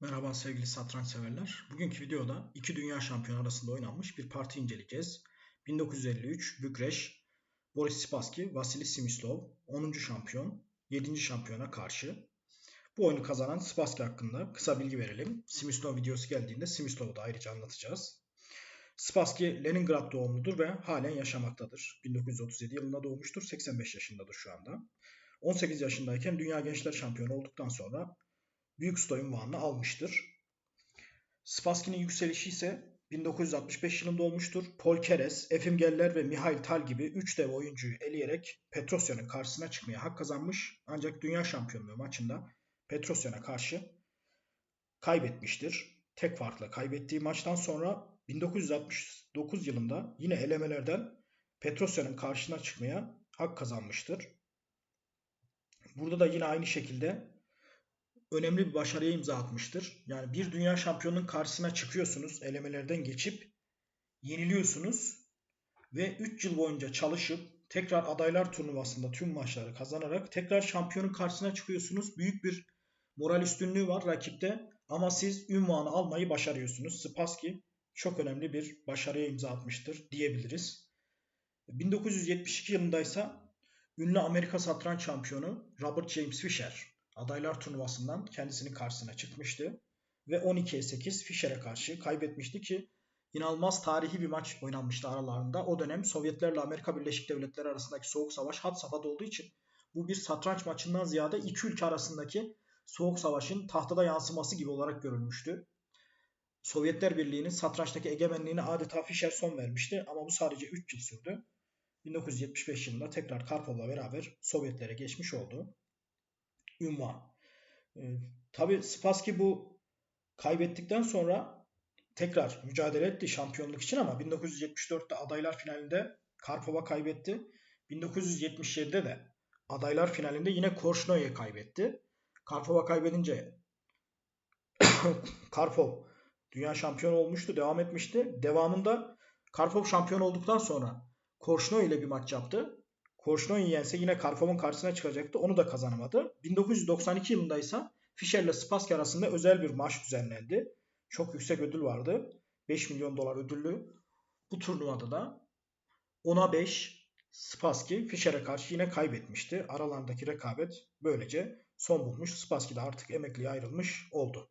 Merhaba sevgili satranç severler. Bugünkü videoda iki dünya şampiyonu arasında oynanmış bir parti inceleyeceğiz. 1953 Bükreş, Boris Spassky, Vasily Simislov 10. şampiyon, 7. şampiyona karşı. Bu oyunu kazanan Spassky hakkında kısa bilgi verelim. Simislov videosu geldiğinde Simislov'u da ayrıca anlatacağız. Spassky Leningrad doğumludur ve halen yaşamaktadır. 1937 yılında doğmuştur, 85 yaşındadır şu anda. 18 yaşındayken Dünya Gençler Şampiyonu olduktan sonra büyük usta unvanını almıştır. Spassky'nin yükselişi ise 1965 yılında olmuştur. Paul Keres, Efim Geller ve Mihail Tal gibi 3 dev oyuncuyu eleyerek Petrosyan'ın karşısına çıkmaya hak kazanmış. Ancak dünya şampiyonluğu maçında Petrosyan'a karşı kaybetmiştir. Tek farkla kaybettiği maçtan sonra 1969 yılında yine elemelerden Petrosyan'ın karşısına çıkmaya hak kazanmıştır. Burada da yine aynı şekilde önemli bir başarıya imza atmıştır. Yani bir dünya şampiyonunun karşısına çıkıyorsunuz, elemelerden geçip yeniliyorsunuz ve 3 yıl boyunca çalışıp tekrar adaylar turnuvasında tüm maçları kazanarak tekrar şampiyonun karşısına çıkıyorsunuz. Büyük bir moral üstünlüğü var rakipte ama siz ünvanı almayı başarıyorsunuz. Spassky çok önemli bir başarıya imza atmıştır diyebiliriz. 1972 yılında ise ünlü Amerika satranç şampiyonu Robert James Fischer adaylar turnuvasından kendisinin karşısına çıkmıştı. Ve 12'ye 8 Fischer'e karşı kaybetmişti ki inanılmaz tarihi bir maç oynanmıştı aralarında. O dönem Sovyetlerle Amerika Birleşik Devletleri arasındaki soğuk savaş had safhada olduğu için bu bir satranç maçından ziyade iki ülke arasındaki soğuk savaşın tahtada yansıması gibi olarak görülmüştü. Sovyetler Birliği'nin satrançtaki egemenliğine adeta Fischer son vermişti ama bu sadece 3 yıl sürdü. 1975 yılında tekrar Karpov'la beraber Sovyetlere geçmiş oldu ünvan. E, tabii Spassky bu kaybettikten sonra tekrar mücadele etti şampiyonluk için ama 1974'te adaylar finalinde Karpov'a kaybetti. 1977'de de adaylar finalinde yine Korşnoy'a kaybetti. Karpov'a kaybedince Karpov dünya şampiyonu olmuştu, devam etmişti. Devamında Karpov şampiyon olduktan sonra Korşnoy ile bir maç yaptı. Korşnoy'u yense yine Karpov'un karşısına çıkacaktı. Onu da kazanamadı. 1992 yılında ise Fischer ile Spassky arasında özel bir maç düzenlendi. Çok yüksek ödül vardı. 5 milyon dolar ödüllü. Bu turnuvada da 10'a 5 Spassky Fischer'e karşı yine kaybetmişti. Aralarındaki rekabet böylece son bulmuş. Spassky de artık emekliye ayrılmış oldu.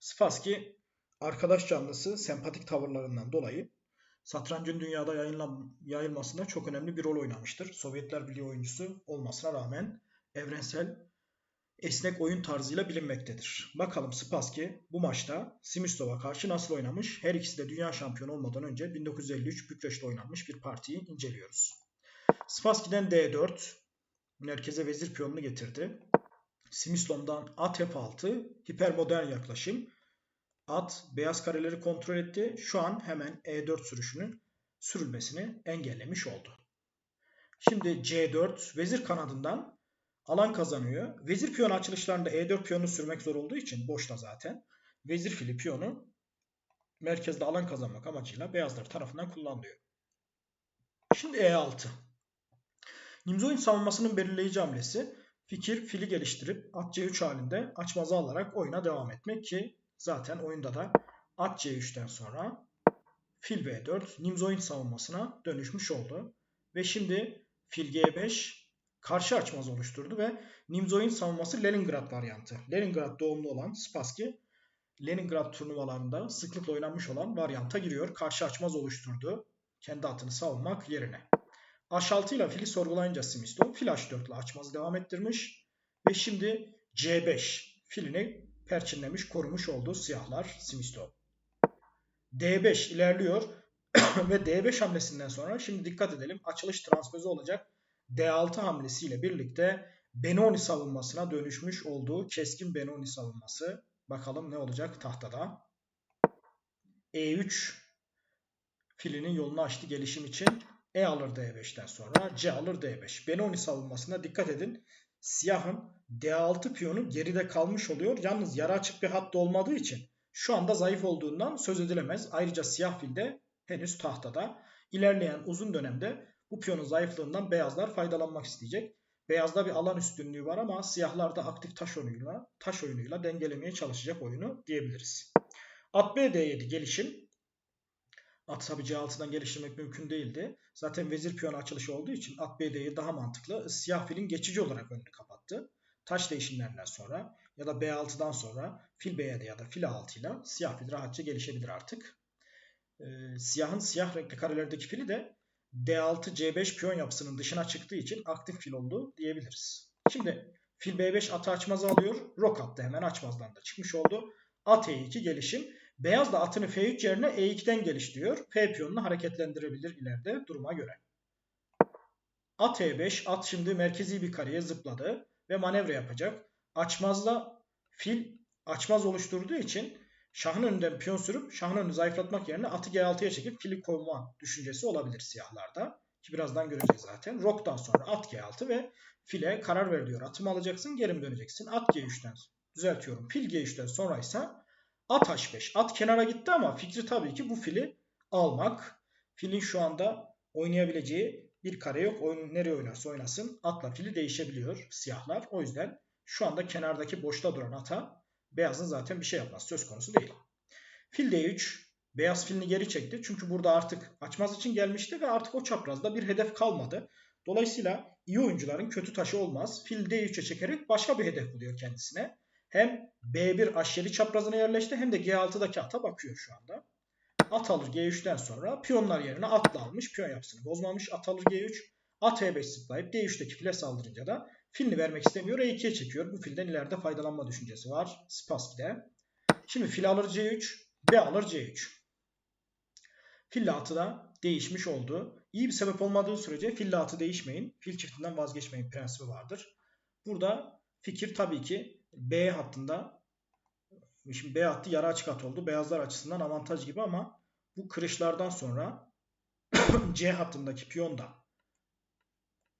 Spassky arkadaş canlısı sempatik tavırlarından dolayı satrancın dünyada yayılmasında çok önemli bir rol oynamıştır. Sovyetler Birliği oyuncusu olmasına rağmen evrensel esnek oyun tarzıyla bilinmektedir. Bakalım Spassky bu maçta Simistov'a karşı nasıl oynamış? Her ikisi de dünya şampiyonu olmadan önce 1953 Bükreş'te oynanmış bir partiyi inceliyoruz. Spassky'den D4 merkeze vezir piyonunu getirdi. Simislov'dan at F6 hipermodern yaklaşım At beyaz kareleri kontrol etti. Şu an hemen E4 sürüşünün sürülmesini engellemiş oldu. Şimdi C4 vezir kanadından alan kazanıyor. Vezir piyonu açılışlarında E4 piyonu sürmek zor olduğu için boşta zaten. Vezir fili piyonu merkezde alan kazanmak amacıyla beyazlar tarafından kullanılıyor. Şimdi E6. Nimzo'nun savunmasının belirleyici hamlesi fikir fili geliştirip at C3 halinde açmazı alarak oyuna devam etmek ki Zaten oyunda da at C3'ten sonra fil B4 Nimzoid savunmasına dönüşmüş oldu. Ve şimdi fil G5 karşı açmaz oluşturdu ve Nimzoid savunması Leningrad varyantı. Leningrad doğumlu olan Spassky Leningrad turnuvalarında sıklıkla oynanmış olan varyanta giriyor. Karşı açmaz oluşturdu. Kendi atını savunmak yerine. H6 ile fili sorgulayınca Smistov fil H4 ile açmazı devam ettirmiş. Ve şimdi C5 filini perçinlemiş, korumuş olduğu siyahlar Simisto. D5 ilerliyor ve D5 hamlesinden sonra şimdi dikkat edelim açılış transpözü olacak. D6 hamlesiyle birlikte Benoni savunmasına dönüşmüş olduğu keskin Benoni savunması. Bakalım ne olacak tahtada. E3 filinin yolunu açtı gelişim için. E alır D5'ten sonra C alır D5. Benoni savunmasına dikkat edin. Siyahın D6 piyonu geride kalmış oluyor. Yalnız yarı açık bir hatta olmadığı için şu anda zayıf olduğundan söz edilemez. Ayrıca siyah fil de henüz tahtada. İlerleyen uzun dönemde bu piyonun zayıflığından beyazlar faydalanmak isteyecek. Beyazda bir alan üstünlüğü var ama siyahlarda aktif taş oyunuyla, taş oyunuyla dengelemeye çalışacak oyunu diyebiliriz. At B D7 gelişim. At tabi C6'dan geliştirmek mümkün değildi. Zaten vezir piyonu açılışı olduğu için at B daha mantıklı. Siyah filin geçici olarak önünü kapattı. Taş değişimlerinden sonra ya da B6'dan sonra fil B7 ya da fil A6 ile siyah fil rahatça gelişebilir artık. Ee, siyahın siyah renkli karelerdeki fili de D6 C5 piyon yapısının dışına çıktığı için aktif fil oldu diyebiliriz. Şimdi fil B5 atı açmazı alıyor. Rok attı hemen açmazdan da çıkmış oldu. At E2 gelişim. Beyaz da atını F3 yerine E2'den geliştiriyor. F piyonunu hareketlendirebilir ileride duruma göre. At E5 at şimdi merkezi bir kareye zıpladı ve manevra yapacak. Açmazla fil açmaz oluşturduğu için şahın önünden piyon sürüp şahın önünü zayıflatmak yerine atı G6'ya çekip fili koyma düşüncesi olabilir siyahlarda. Ki birazdan göreceğiz zaten. Rok'tan sonra at G6 ve file karar ver diyor. Atımı alacaksın geri mi döneceksin? At G3'ten düzeltiyorum. Fil G3'ten sonra ise at H5. At kenara gitti ama fikri tabii ki bu fili almak. Filin şu anda oynayabileceği bir kare yok. Oyun nereye oynarsa oynasın atla fili değişebiliyor siyahlar. O yüzden şu anda kenardaki boşta duran ata beyazın zaten bir şey yapması söz konusu değil. Fil D3 beyaz filini geri çekti. Çünkü burada artık açmaz için gelmişti ve artık o çaprazda bir hedef kalmadı. Dolayısıyla iyi oyuncuların kötü taşı olmaz. Fil D3'e çekerek başka bir hedef buluyor kendisine. Hem B1 H7 çaprazına yerleşti hem de G6'daki ata bakıyor şu anda. At alır G3'ten sonra piyonlar yerine atla almış. Piyon yapısını bozmamış. At alır G3. At E5 zıplayıp D3'teki file saldırınca da filini vermek istemiyor. E2'ye çekiyor. Bu filden ileride faydalanma düşüncesi var. Spassky'de. Şimdi fil alır C3. B alır C3. Fil atı da değişmiş oldu. İyi bir sebep olmadığı sürece fil atı değişmeyin. Fil çiftinden vazgeçmeyin prensibi vardır. Burada fikir tabii ki B hattında Şimdi B hattı yarı açık hat oldu. Beyazlar açısından avantaj gibi ama bu kırışlardan sonra C hattındaki piyon da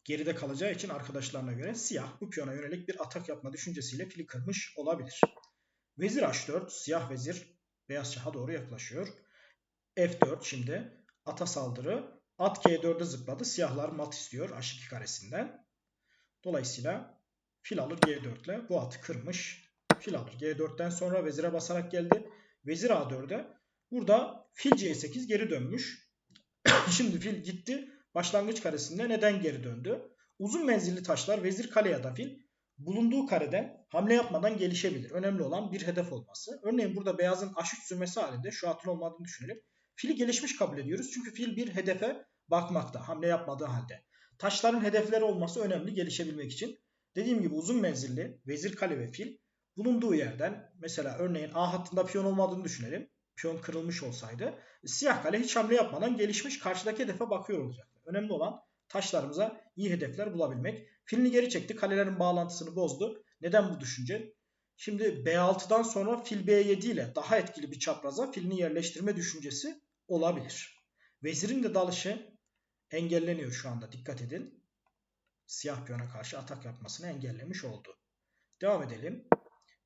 geride kalacağı için arkadaşlarına göre siyah bu piyona yönelik bir atak yapma düşüncesiyle fili kırmış olabilir. Vezir H4, siyah vezir beyaz şaha doğru yaklaşıyor. F4 şimdi ata saldırı. At G4'e zıpladı. Siyahlar mat istiyor H2 karesinden. Dolayısıyla fil alır G4 ile bu atı kırmış. Fil alır G4'ten sonra vezire basarak geldi. Vezir A4'e. Burada fil C8 geri dönmüş. Şimdi fil gitti. Başlangıç karesinde neden geri döndü? Uzun menzilli taşlar vezir kale ya da fil bulunduğu kareden hamle yapmadan gelişebilir. Önemli olan bir hedef olması. Örneğin burada beyazın H3 sürmesi halinde şu atın olmadığını düşünelim. Fili gelişmiş kabul ediyoruz. Çünkü fil bir hedefe bakmakta hamle yapmadığı halde. Taşların hedefleri olması önemli gelişebilmek için. Dediğim gibi uzun menzilli vezir kale ve fil bulunduğu yerden mesela örneğin A hattında piyon olmadığını düşünelim. Piyon kırılmış olsaydı siyah kale hiç hamle yapmadan gelişmiş karşıdaki hedefe bakıyor olacak. Önemli olan taşlarımıza iyi hedefler bulabilmek. Filini geri çekti. Kalelerin bağlantısını bozdu. Neden bu düşünce? Şimdi B6'dan sonra fil B7 ile daha etkili bir çapraza filini yerleştirme düşüncesi olabilir. Vezirin de dalışı engelleniyor şu anda. Dikkat edin. Siyah piyona karşı atak yapmasını engellemiş oldu. Devam edelim.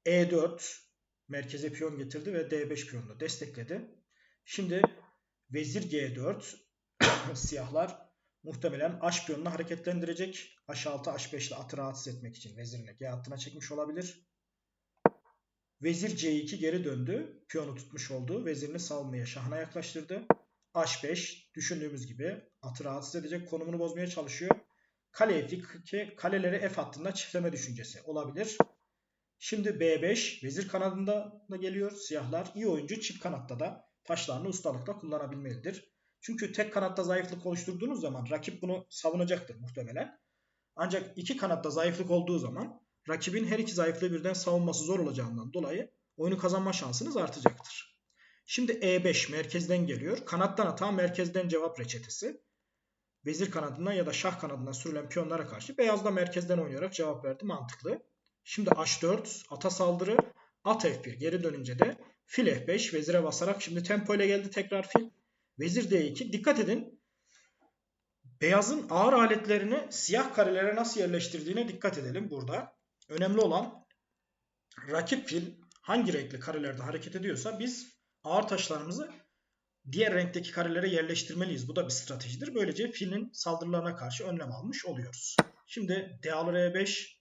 E4 merkeze piyon getirdi ve D5 piyonunu destekledi. Şimdi vezir G4 siyahlar muhtemelen H piyonunu hareketlendirecek. H6 H5 ile atı rahatsız etmek için vezirini G hattına çekmiş olabilir. Vezir C2 geri döndü. Piyonu tutmuş oldu. Vezirini savunmaya şahına yaklaştırdı. H5 düşündüğümüz gibi atı rahatsız edecek konumunu bozmaya çalışıyor. Kale F2 kaleleri F hattında çiftleme düşüncesi olabilir. Şimdi B5 vezir kanadında da geliyor. Siyahlar iyi oyuncu çift kanatta da taşlarını ustalıkla kullanabilmelidir. Çünkü tek kanatta zayıflık oluşturduğunuz zaman rakip bunu savunacaktır muhtemelen. Ancak iki kanatta zayıflık olduğu zaman rakibin her iki zayıflığı birden savunması zor olacağından dolayı oyunu kazanma şansınız artacaktır. Şimdi E5 merkezden geliyor. Kanattan atan merkezden cevap reçetesi. Vezir kanadından ya da şah kanadından sürülen piyonlara karşı beyazda merkezden oynayarak cevap verdi. Mantıklı. Şimdi H4 ata saldırı. At F1 geri dönünce de fil F5 vezire basarak şimdi tempo ile geldi tekrar fil. Vezir D2. Dikkat edin. Beyazın ağır aletlerini siyah karelere nasıl yerleştirdiğine dikkat edelim burada. Önemli olan rakip fil hangi renkli karelerde hareket ediyorsa biz ağır taşlarımızı diğer renkteki karelere yerleştirmeliyiz. Bu da bir stratejidir. Böylece filin saldırılarına karşı önlem almış oluyoruz. Şimdi D alır E5,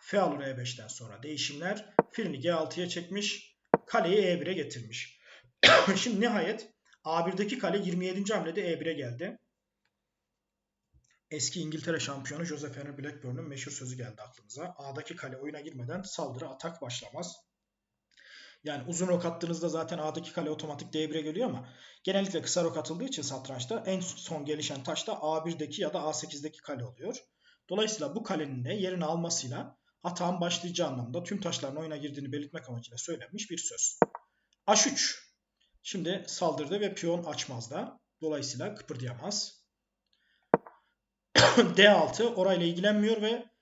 F alır E5'ten sonra değişimler. Filini G6'ya çekmiş. Kaleyi E1'e getirmiş. Şimdi nihayet A1'deki kale 27. hamlede E1'e geldi. Eski İngiltere şampiyonu Joseph Henry Blackburn'un meşhur sözü geldi aklımıza. A'daki kale oyuna girmeden saldırı atak başlamaz. Yani uzun rok attığınızda zaten A'daki kale otomatik D1'e geliyor ama genellikle kısa rok atıldığı için satrançta en son gelişen taş da A1'deki ya da A8'deki kale oluyor. Dolayısıyla bu kalenin de yerini almasıyla atağın başlayacağı anlamda tüm taşların oyuna girdiğini belirtmek amacıyla söylenmiş bir söz. H3. Şimdi saldırdı ve piyon açmazda. Dolayısıyla kıpırdayamaz. D6 orayla ilgilenmiyor ve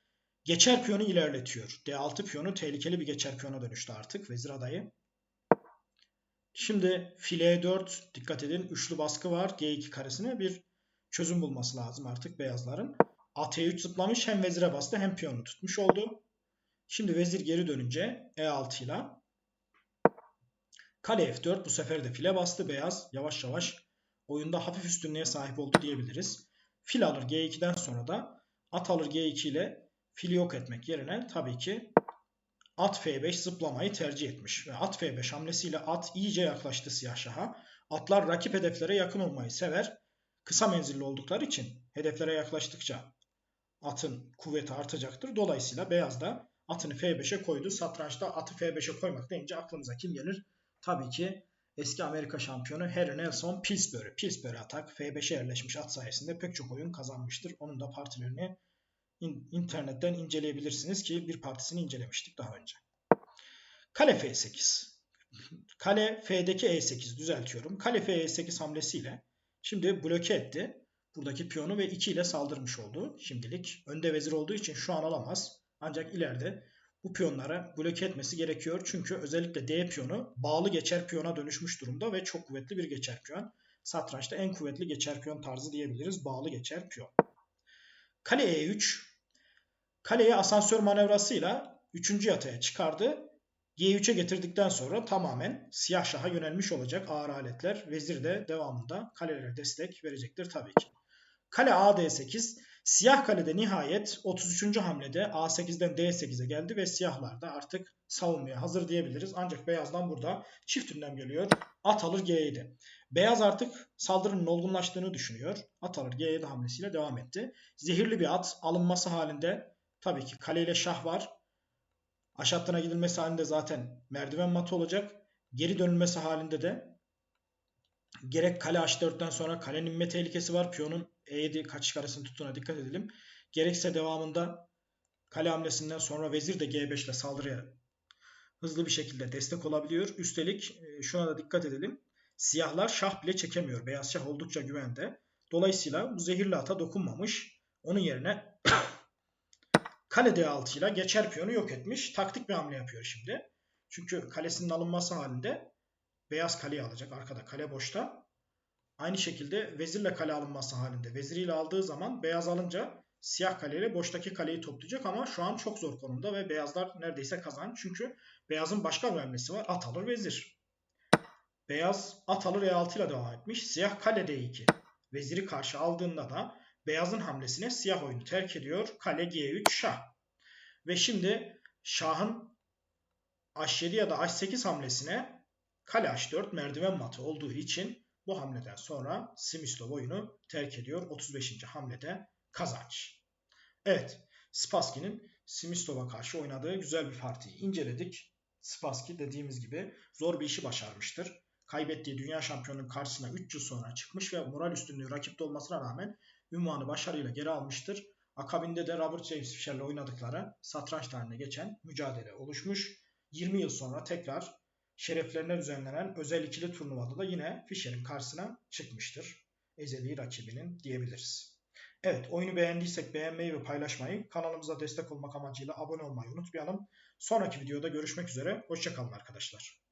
geçer piyonu ilerletiyor. D6 piyonu tehlikeli bir geçer piyona dönüştü artık vezir adayı. Şimdi file 4 dikkat edin üçlü baskı var. G2 karesine bir çözüm bulması lazım artık beyazların. At E3 zıplamış hem vezire bastı hem piyonu tutmuş oldu. Şimdi vezir geri dönünce E6 ile kale F4 bu sefer de file bastı beyaz. Yavaş yavaş oyunda hafif üstünlüğe sahip oldu diyebiliriz. Fil alır G2'den sonra da at alır G2 ile fili yok etmek yerine tabii ki at F5 zıplamayı tercih etmiş. Ve at F5 hamlesiyle at iyice yaklaştı siyah şaha. Atlar rakip hedeflere yakın olmayı sever. Kısa menzilli oldukları için hedeflere yaklaştıkça atın kuvveti artacaktır. Dolayısıyla beyaz da atını F5'e koydu. Satrançta atı F5'e koymak deyince aklımıza kim gelir? Tabii ki eski Amerika şampiyonu Harry Nelson Pillsbury. Pillsbury atak F5'e yerleşmiş at sayesinde pek çok oyun kazanmıştır. Onun da partilerini internetten inceleyebilirsiniz ki bir partisini incelemiştik daha önce. Kale F8. Kale F'deki E8 düzeltiyorum. Kale F 8 hamlesiyle şimdi bloke etti. Buradaki piyonu ve 2 ile saldırmış oldu şimdilik. Önde vezir olduğu için şu an alamaz. Ancak ileride bu piyonlara bloke etmesi gerekiyor. Çünkü özellikle D piyonu bağlı geçer piyona dönüşmüş durumda ve çok kuvvetli bir geçer piyon. Satrançta en kuvvetli geçer piyon tarzı diyebiliriz. Bağlı geçer piyon. Kale E3. Kaleyi asansör manevrasıyla 3. yataya çıkardı. G3'e getirdikten sonra tamamen siyah şaha yönelmiş olacak ağır aletler. Vezir de devamında kalelere destek verecektir tabii ki. Kale AD8. Siyah kalede nihayet 33. hamlede A8'den D8'e geldi ve siyahlar da artık savunmaya hazır diyebiliriz. Ancak beyazdan burada çift ünlem geliyor. At alır G7. Beyaz artık saldırının olgunlaştığını düşünüyor. At alır G7 hamlesiyle devam etti. Zehirli bir at alınması halinde tabii ki kaleyle şah var. Aşattına gidilmesi halinde zaten merdiven matı olacak. Geri dönülmesi halinde de gerek kale H4'ten sonra kalenin inme tehlikesi var. Piyonun E7 kaçış karesini tuttuğuna dikkat edelim. Gerekse devamında kale hamlesinden sonra vezir de G5 ile saldırıya hızlı bir şekilde destek olabiliyor. Üstelik e, şuna da dikkat edelim. Siyahlar şah bile çekemiyor. Beyaz şah oldukça güvende. Dolayısıyla bu zehirli ata dokunmamış. Onun yerine kale D6 ile geçer piyonu yok etmiş. Taktik bir hamle yapıyor şimdi. Çünkü kalesinin alınması halinde beyaz kaleyi alacak. Arkada kale boşta. Aynı şekilde vezirle kale alınması halinde veziriyle aldığı zaman beyaz alınca siyah kaleyle boştaki kaleyi toplayacak ama şu an çok zor konumda ve beyazlar neredeyse kazan. Çünkü beyazın başka bir hamlesi var. At alır vezir. Beyaz at alır E6 ile devam etmiş. Siyah kale D2. Veziri karşı aldığında da beyazın hamlesine siyah oyunu terk ediyor. Kale G3 şah. Ve şimdi şahın H7 ya da H8 hamlesine kale H4 merdiven matı olduğu için bu hamleden sonra Simislov oyunu terk ediyor. 35. hamlede kazanç. Evet Spassky'nin Simislov'a karşı oynadığı güzel bir partiyi inceledik. Spassky dediğimiz gibi zor bir işi başarmıştır. Kaybettiği dünya şampiyonunun karşısına 3 yıl sonra çıkmış ve moral üstünlüğü rakipte olmasına rağmen ünvanı başarıyla geri almıştır. Akabinde de Robert James Fischer'le oynadıkları satranç tarihine geçen mücadele oluşmuş. 20 yıl sonra tekrar şereflerine düzenlenen özel ikili turnuvada da yine Fischer'in karşısına çıkmıştır. Ezeli rakibinin diyebiliriz. Evet oyunu beğendiysek beğenmeyi ve paylaşmayı, kanalımıza destek olmak amacıyla abone olmayı unutmayalım. Sonraki videoda görüşmek üzere. Hoşçakalın arkadaşlar.